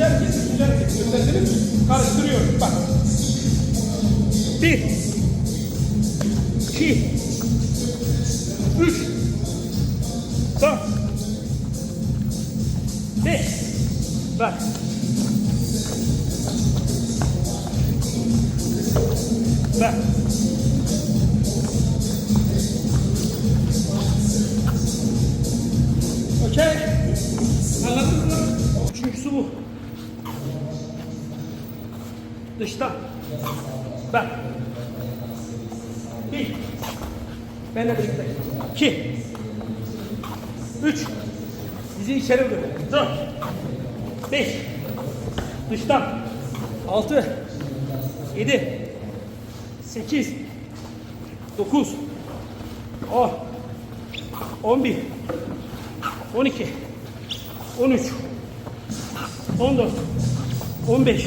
Hareket, üçüncü hareket. Gösterdiniz mi? Karıştırıyorum. Bak. Bir. İki. Üç. Dört. Beş. Bak. Bak. Okey. Anladınız mı? Üçüncüsü bu. Dıştan. Bak. Bir. Benle birlikte. İki. Üç. Bizi içeri bırak. Dört. Beş. Dıştan. Altı. Yedi. Sekiz. Dokuz. On. On bir. 12 13 14 15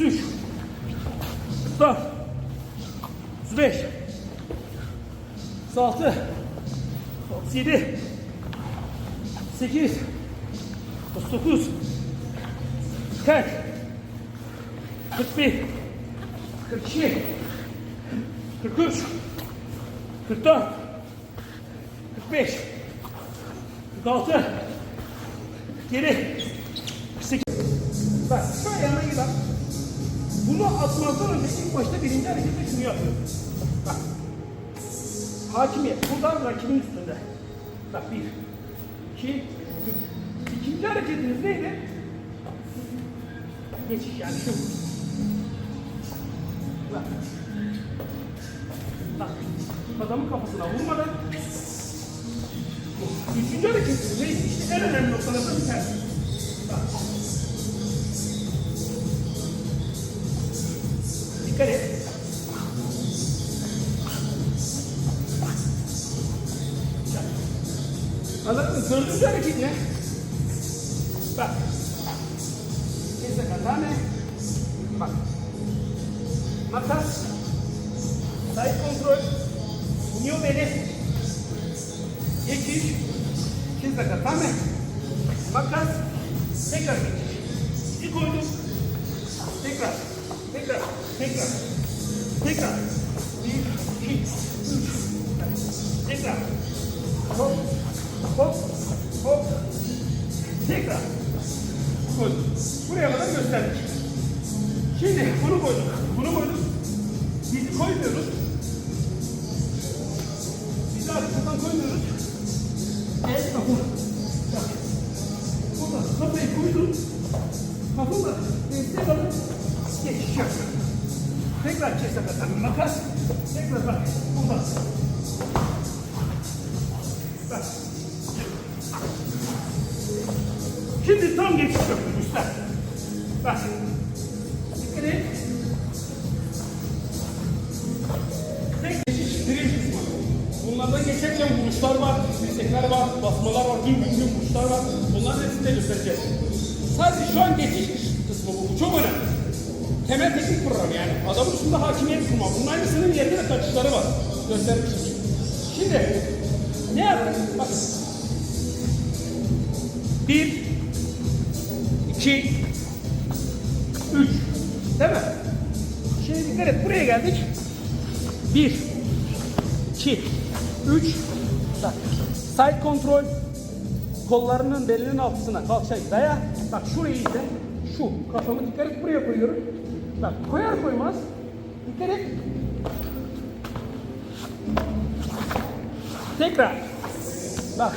33 34 35 36 37 38 39 40 41 42 43 44 45 46 geri 48 Bunu atmazdan önce ilk başta birinci harekette şunu yapıyorum. Bak. Hakimiyet. Buradan rakibin üstünde. Bak bir, iki, üç. İkinci hareketiniz neydi? Geçiş yani şu. Bak. Bak. Adamın kafasına vurmadan Üçüncü hareketimiz neydi? İşte en önemli noktalardan bir tanesi. Bak. Anladın mı? Dördüncü hareket ne? Bak. Neyse katane. Bak. Makas. Side kontrol. Iniyor beni. Geçiş. Şimdi katane. Makas. Tekrar geçiş. Bir koydum. Tekrar. Tekrar. Tekrar. Tekrar. Bir, Koydum. Buraya kadar gösterdik. Şimdi bunu koyduk. Bunu koyduk. Bizi koymuyoruz. Bizi arkadan koymuyoruz. El kafa. Bak. Burada kafayı koydum. Kafamla destek alıp geçiş yapıyorum. Tekrar kesak atarım. Makas. Tekrar bak. Burada. Bak. Şimdi tam geçiş yapıyorum üstten. Bak. Dikkat et. Tek geçiş birinci kısmı. Bunlardan geçerken vuruşlar var, dirsekler var, basmalar var, gün gün gün vuruşlar var. Bunların hepsini de göstereceğiz. Sadece şu an geçiş kısmı bu. Bu çok önemli. Temel teknik program yani. Adamın üstünde hakimiyet kurma. Bunun aynısının yerinde de kaçışları var. Göstermişim. Şimdi ne yaptık? Bak. Bir, iki, üç. Değil mi? Şimdi dikkat et. Buraya geldik. Bir, iki, üç. Bak. Side kontrol. Kollarının belinin altısına kalkacak. Daya. Bak şurayı izle. Şu. Kafamı dikkat et. Buraya koyuyorum. Bak koyar koymaz. Dikkat et. Tekrar. Bak.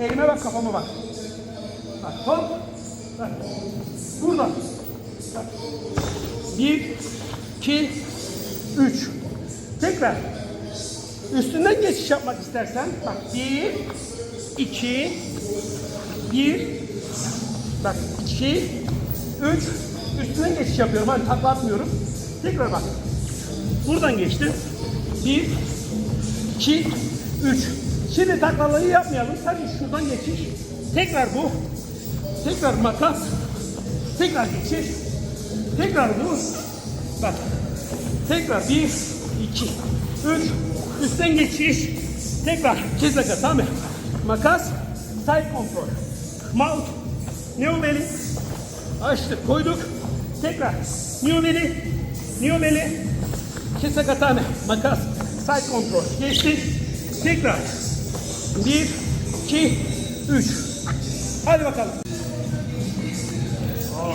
Elime bak kafama bak. Bak hop. Bak. Burada. Bak. Bir, iki, üç. Tekrar. Üstünden geçiş yapmak istersen bak bir, iki, bir, Bak 2, 3, üstünden geçiş yapıyorum. Hani takla atmıyorum. Tekrar bak. Buradan geçtim. 1, 2, 3. Şimdi taklaları yapmayalım. Sadece şuradan geçiş. Tekrar bu. Tekrar makas. Tekrar geçiş. Tekrar bu. Bak. Tekrar 1, 2, 3. Üstten geçiş. Tekrar. Kesinlikle tamam mı? Makas. Side control. Mount. New belly. Açtık koyduk. Tekrar. New belly. New belly. Tamam mı? Makas. Side control. Geçtik. Tekrar. 1, 2, 3. Hadi bakalım. On bir. İki. Üç. On dört. On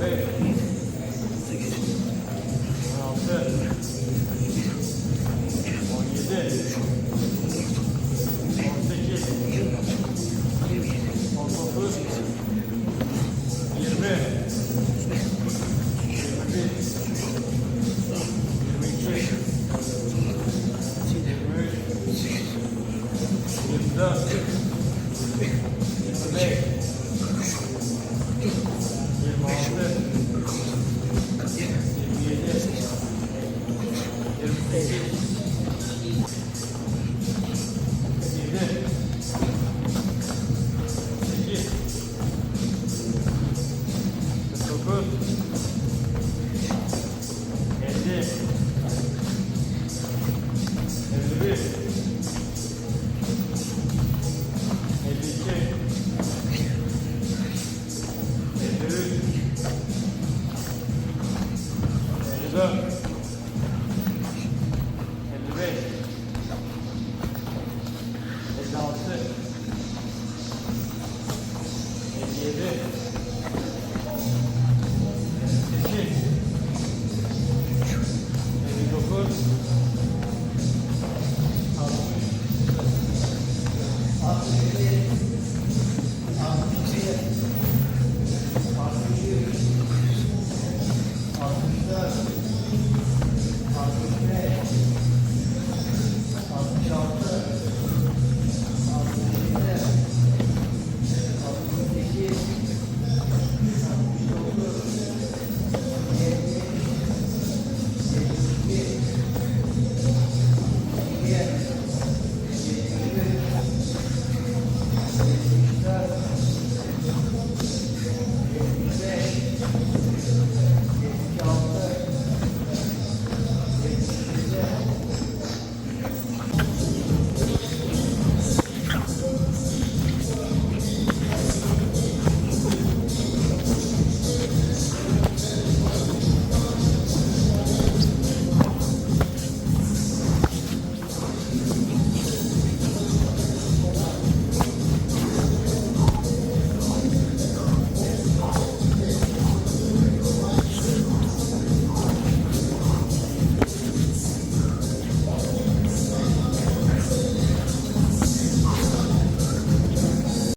beş.